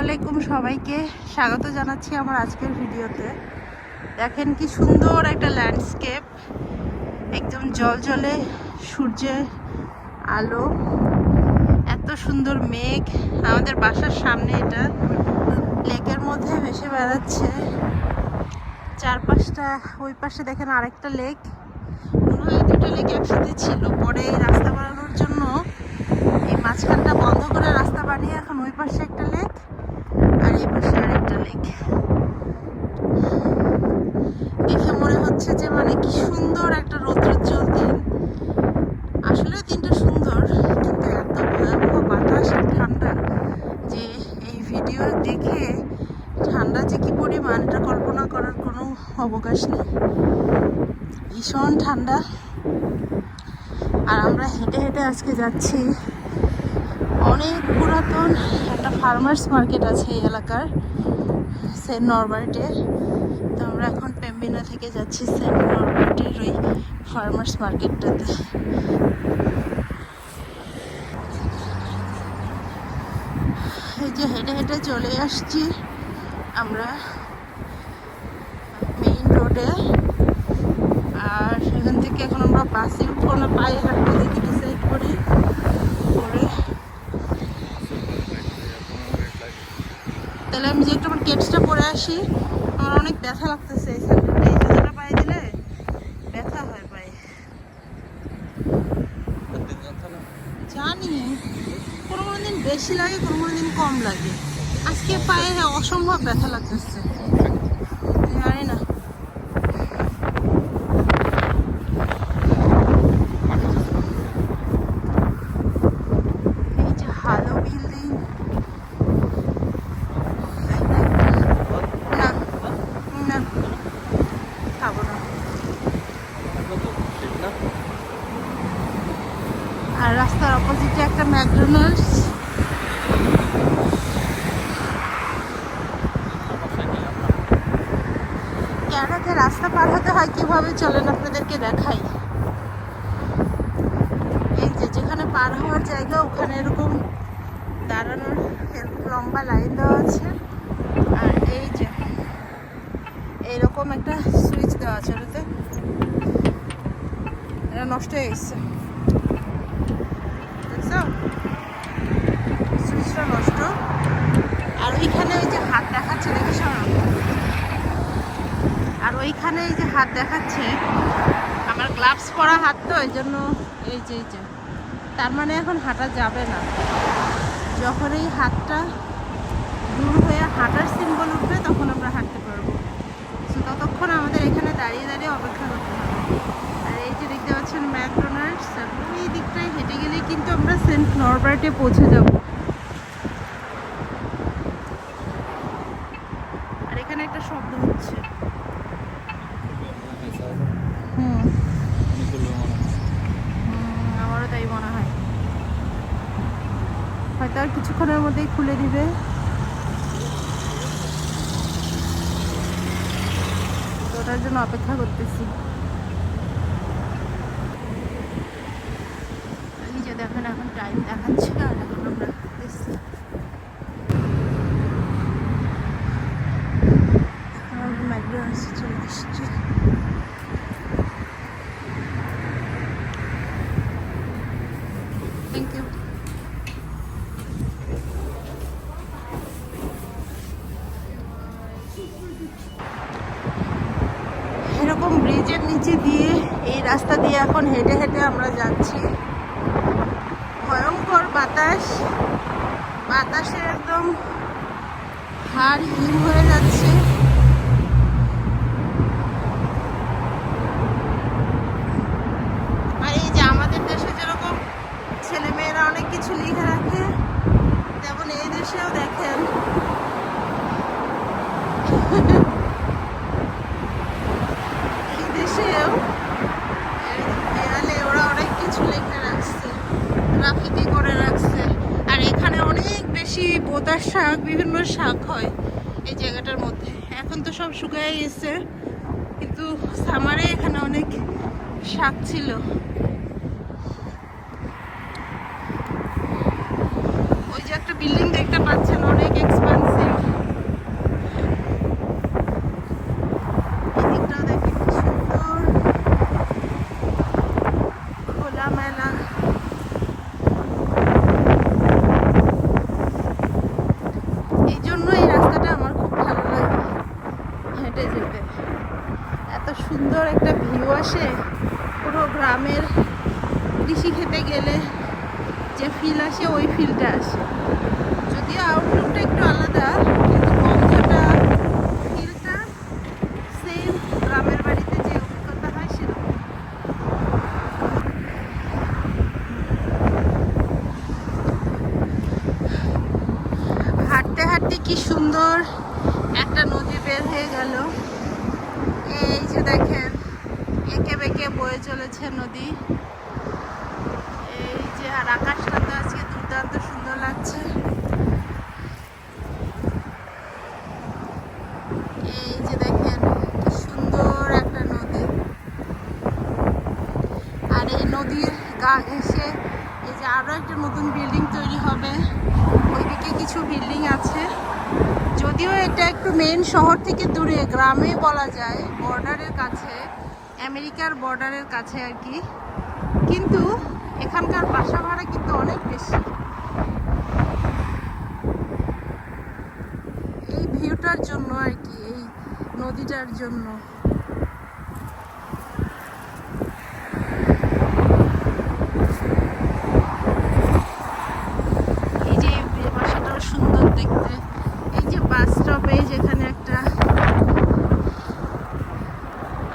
আলাইকুম সবাইকে। স্বাগত জানাচ্ছি আমার আজকের ভিডিওতে। দেখেন কি সুন্দর একটা ল্যান্ডস্কেপ একদম জল জলে সূর্যের আলো। এত সুন্দর মেঘ। আমাদের বাসার সামনে এটা। লেকের মধ্যে ভেসে বেড়াচ্ছে। চারপাশটা, ওই পাশে দেখেন আরেকটা লেক মনে হয় দুটো লেক একসাথে ছিল। পরে রাস্তা বানানোর জন্য এই মাঝখানটা বন্ধ করে রাস্তা বানিয়ে এখন ওই পাশে একটা লেক এই পাশে আরেকটা লেক দেখে মনে হচ্ছে যে মানে কি সুন্দর একটা রৌদ্রোজ্জ্বল দিন। আসলে দিনটা সুন্দর, কিন্তু এত ভয়াবহ বাতাস ঠান্ডা যে এই ভিডিও দেখে ঠান্ডা যে কি পরিমাণ, এটা কল্পনা করার কোনো অবকাশ নেই। ভীষণ ঠান্ডা। আর আমরা হেঁটে হেঁটে আজকে যাচ্ছি অনেক পুরাতন একটা ফার্মার্স মার্কেট আছে এই এলাকার সেন্ট নরবার্টে তো আমরা এখন পেম্বিনা থেকে যাচ্ছি সেন্ট নরবার্টের ওই ফার্মার্স মার্কেটটাতে এই যে হেঁটে হেঁটে চলে আসছি আমরা মেইন রোডে আর সেখান থেকে এখন আমরা বাসে উঠবো না, পায়ে হাঁটতে দিতে ডিসাইড করি, করে তাহলে আমি যে একটু আমার কেটসটা পরে আসি আমার অনেক ব্যথা লাগতেছে এই স্যান্ডেলটা এই জুতোটা পায়ে দিলে ব্যথা হয় পায়ে। জানি। কোনো কোনো দিন বেশি লাগে কোনো কোনো দিন কম লাগে। আজকে পায়ে অসম্ভব ব্যথা লাগতেছে জানি না এই যে হালো বিল্ডিং না না খাব না আর রাস্তার অপোজিটে একটা ম্যাকডোনাল্ডস ক্যানাডাতে রাস্তা পার হতে হয় কীভাবে চলেন আপনাদেরকে দেখাই। এই যে যেখানে পার হওয়ার জায়গা, ওখানে এরকম দাঁড়ানোর এরকম লম্বা লাইন দেওয়া আছে। আর এই যে এইরকম একটা সুইচ দেওয়া আছে ওটাতে। এটা নষ্ট হয়ে গেছে। সুইচটা নষ্ট। আর ওইখানে ওই যে হাত দেখাচ্ছে দেখি আর ওইখানে এই যে হাত দেখাচ্ছে। আমার গ্লাভস পরা হাত তো, এই জন্য এই যে এই যে। তার মানে এখন হাঁটা যাবে না। যখন এই হাতটা দূর হয়ে হাঁটার সিম্বল উঠবে, তখন আমরা হাঁটতে পারব। তো ততক্ষণ আমাদের এখানে দাঁড়িয়ে দাঁড়িয়ে অপেক্ষা করতে হবে। আর এই যে দেখতে পাচ্ছেন, ম্যাকডোনাল্ডস এই দিকটায় হেঁটে গেলেই কিন্তু আমরা সেন্ট নরবার্টে পৌঁছে যাব। আর এখানে একটা শব্দ হচ্ছে। আমারও তাই মনে হয়। হয়তো আর কিছুক্ষণের মধ্যেই খুলে দিবে। ওটার জন্য অপেক্ষা করতেছি। এই যে দেখেন এখন টাইম দেখাচ্ছে আর এখন আমরা দেখতেছি এখন আমরা ম্যাকডোনাল্ডসে চলে এসেছি থ্যাংক ইউ এরকম ব্রিজের নিচে দিয়ে এই রাস্তা দিয়ে এখন হেঁটে হেঁটে আমরা যাচ্ছি। ভয়ঙ্কর বাতাস। বাতাসে একদম হাড় হিম হয়ে যাচ্ছে আর এই যে আমাদের দেশে যেরকম ছেলেমেয়েরা অনেক কিছু লিখে রাখে তেমন এই দেশেও দেখেন এই দেশেও এই দেয়ালে ওরা অনেক কিছু লিখে রাখছে গ্রাফিতি করে রাখছে আর এখানে অনেক বেশি বোতার শাক, বিভিন্ন শাক হয় এই জায়গাটার মধ্যে। এখন তো সব শুকায় গেছে, কিন্তু সামারে এখানে অনেক শাক ছিল। ওই যে একটা বিল্ডিং দেখতে পাচ্ছেন, অনেক ভিউতে এত সুন্দর একটা ভিউ আসে পুরো গ্রামের কৃষি খেতে গেলে, যে ফিল আসে ওই ফিলটা আসে। যদিও আউটলুকটা একটু আলাদা হাঁটতে কি সুন্দর। একটা নদী বের হয়ে গেল। এই যে দেখেন, এঁকে বেঁকে বয়ে চলেছে নদী। এই যে, আর আকাশটা তো আজকে দুর্দান্ত সুন্দর লাগছে। এই যে দেখেন সুন্দর একটা নদী। আর এই নদীর গা ঘেঁষে এই যে আরও একটা নতুন বিল্ডিং তৈরি হবে। ওইদিকে কিছু বিল্ডিং আছে। যদিও এটা একটু মেন শহর থেকে দূরে, গ্রামে বলা যায় বর্ডারের কাছে, আমেরিকার বর্ডারের কাছে আর কি। কিন্তু এখানকার বাসা ভাড়া কিন্তু অনেক বেশি। এই ভিউটার জন্য আর কি, এই নদীটার জন্য এই যে এই বাসাটাও সুন্দর দেখতে এই যে বাস স্টপে যেখানে একটা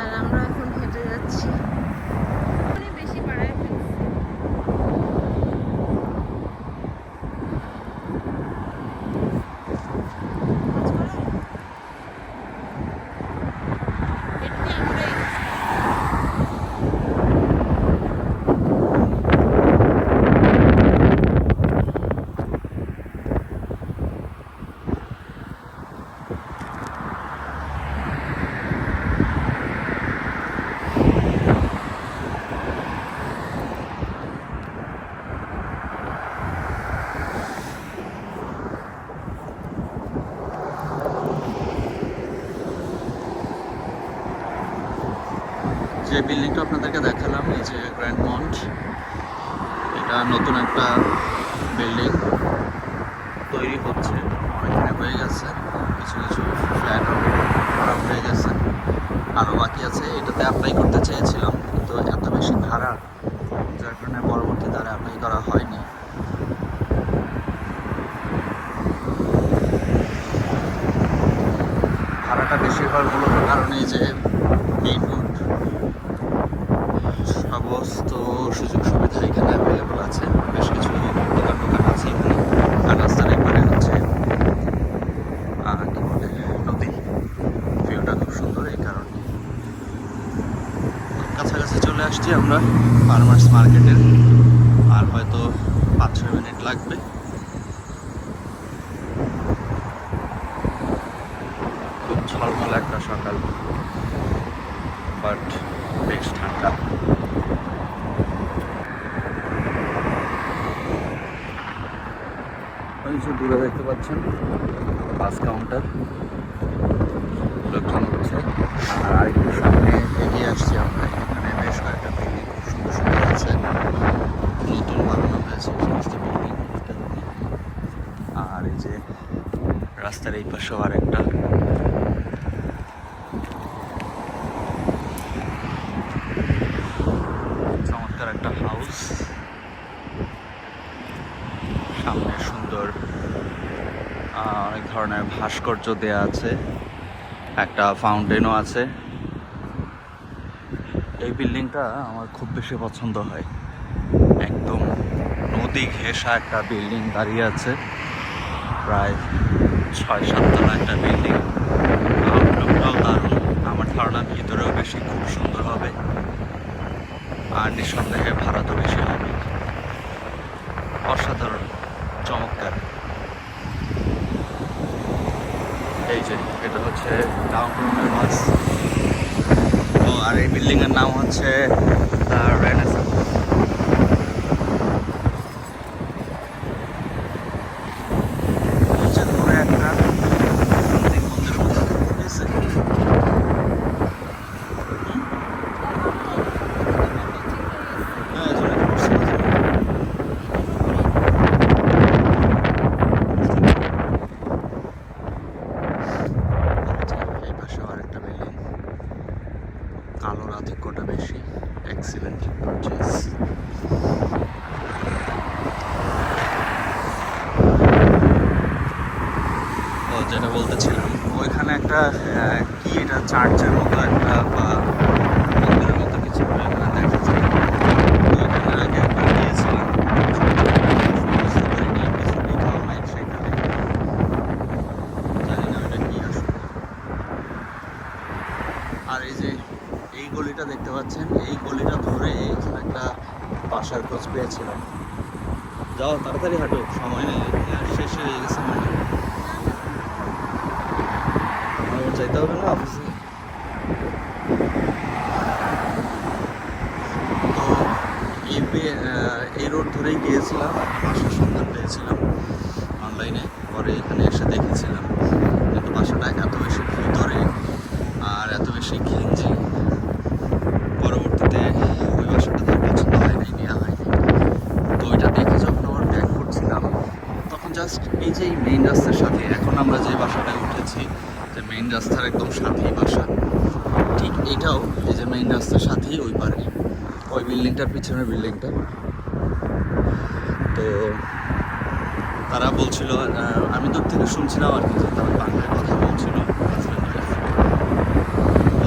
আর আমরা এখন হেঁটে যাচ্ছি মানে বেশি বাড়ায় ফেলছে এমনি আমরা এগোচ্ছি। বিল্ডিংটা আপনাদেরকে দেখালাম, এই যে গ্র্যান্ড মন্ট এটা নতুন একটা বিল্ডিং তৈরি হচ্ছে অনেকখানে হয়ে গেছে, কিছু কিছু ফ্ল্যাট করা হয়ে গেছে। আরও বাকি আছে, এটাতে অ্যাপ্লাই করতে চেয়েছিলাম, কিন্তু এত বেশি ভাড়া যার কারণে পরবর্তী দ্বারা অ্যাপ্লাই করা হয়নি। ভাড়াটা বেশি হওয়ার মূলত কারণে যে মেইন রোড সমস্ত সুযোগ সুবিধা এখানে অ্যাভেলেবল আছে বেশ কিছু দোকান টোকান আছে এখানে আর রাস্তার একবারে হচ্ছে আহ, কি বলে নদী ভিউটা খুব সুন্দর এই কারণে কাছাকাছি চলে আসছি আমরা ফার্মার্স মার্কেটের, আর হয়তো পাঁচ ছয় মিনিট লাগবে। খুব ঝলমল একটা সকাল বাট বেশ ঠান্ডা। দূরে দেখতে পাচ্ছেন, বাস কাউন্টার। লোকজন হচ্ছে আর আরেকটু সামনে এগিয়ে আসছি আমরা এখানে বেশ কয়েকটা বিল্ডিং খুব সুন্দর সুন্দর আছে নতুন বানানো হয়েছে সমস্ত বিল্ডিং আর এই যে রাস্তার এই পাশেও আরেকটা। চমৎকার একটা হাউস সামনে সুন্দর অনেক ধরনের ভাস্কর্য দেয়া আছে। একটা ফাউন্টেনও আছে। এই বিল্ডিংটা আমার খুব বেশি পছন্দ হয়। একদম নদী ঘেঁষা একটা বিল্ডিং দাঁড়িয়ে আছে। প্রায় ছয় সাততলা একটা বিল্ডিং আউটলুকটাও দারুণ। আমার ধারণা ভিতরেও বেশি খুব সুন্দর হবে। আর নিঃসন্দেহে ভাড়া তো বেশি হবে। অসাধারণ, চমৎকার। এই যে, এটা হচ্ছে ডাউনটাউনের বাস ও, আর এই বিল্ডিং এর নাম হচ্ছে দ্য রেনেসান্স excellent purchase. ও যেটা বলতেছিলাম ওইখানে একটা কি এটা চার্জের মতো একটা বা পেয়েছিলাম। যাও, তাড়াতাড়ি হাঁটো, সময় নেই। শেষ হয়ে গেছে মানে। আমার যাইতে হবে না অফিসে এই রোড ধরেই গিয়েছিলাম বাসার সন্ধান পেয়েছিলাম অনলাইনে পরে এখানে এসে দেখেছিলাম। কিন্তু বাসাটা এত বেশি ভিতরে আর এত বেশি ঘিঞ্জি পরবর্তীতে ওই বাসাটা তার পছন্দ হয়নি নেওয়া হয়নি তো ওইটা দেখে যখন আবার ব্যাক করছিলাম তখন জাস্ট এই যে মেইন রাস্তার সাথে। এখন আমরা যে বাসাটায় উঠেছি যে মেইন রাস্তার একদম সাথেই বাসা। ঠিক এটাও এই যে মেইন রাস্তার সাথেই ওই পারে। ওই বিল্ডিংটার পিছনের বিল্ডিংটা। তো তারা বলছিল আমি দূর থেকে শুনছিলাম আর কি তারা বাংলায় কথা বলছিল।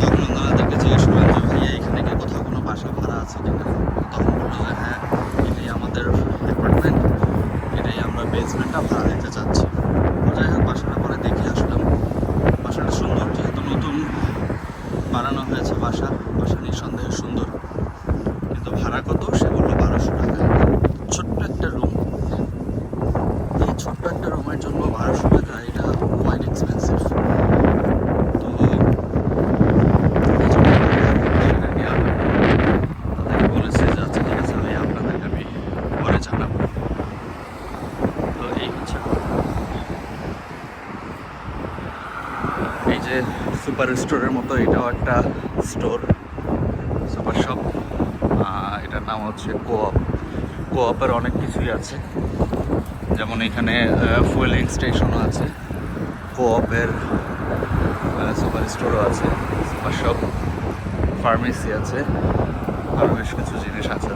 তখন ওনাদেরকে জিজ্ঞেস করলাম যে, ভাইয়া, এখানে কি কোথাও কোনো বাসা ভাড়া আছে কিনা তখন বলল যে হ্যাঁ এটাই আমাদের অ্যাপার্টমেন্ট এটাই আমরা বেসমেন্টটা ভাড়া দিতে চাচ্ছি তো যাই হোক বাসাটা পরে দেখে আসলাম বাসাটা সুন্দর যেহেতু নতুন বানানো হয়েছে বাসা বাসা নিঃসন্দেহে সুন্দর কিন্তু ভাড়া কত সে বলল বারোশো টাকা ছোট্ট একটা রুম এই ছোট্ট একটা রুমের জন্য বারোশো টাকা এটা কোয়াইট এক্সপেন্সিভ তো এই জন্য সেটা নেওয়া হলো। তাদেরকে বলেছে যে আচ্ছা ঠিক আছে ভাই আপনাদেরকে আমি পরে জানাব তো এই হচ্ছে কথা। এই যে সুপার স্টোরের মতো এটাও একটা স্টোর সুপার শপ এটার নাম হচ্ছে কোঅপ কোঅপের অনেক কিছুই আছে। যেমন এখানে ফুয়েলিং স্টেশনও আছে। কোঅপের সুপার স্টোরও আছে সুপার শপ ফার্মেসি আছে। আরও বেশ কিছু জিনিস আছে।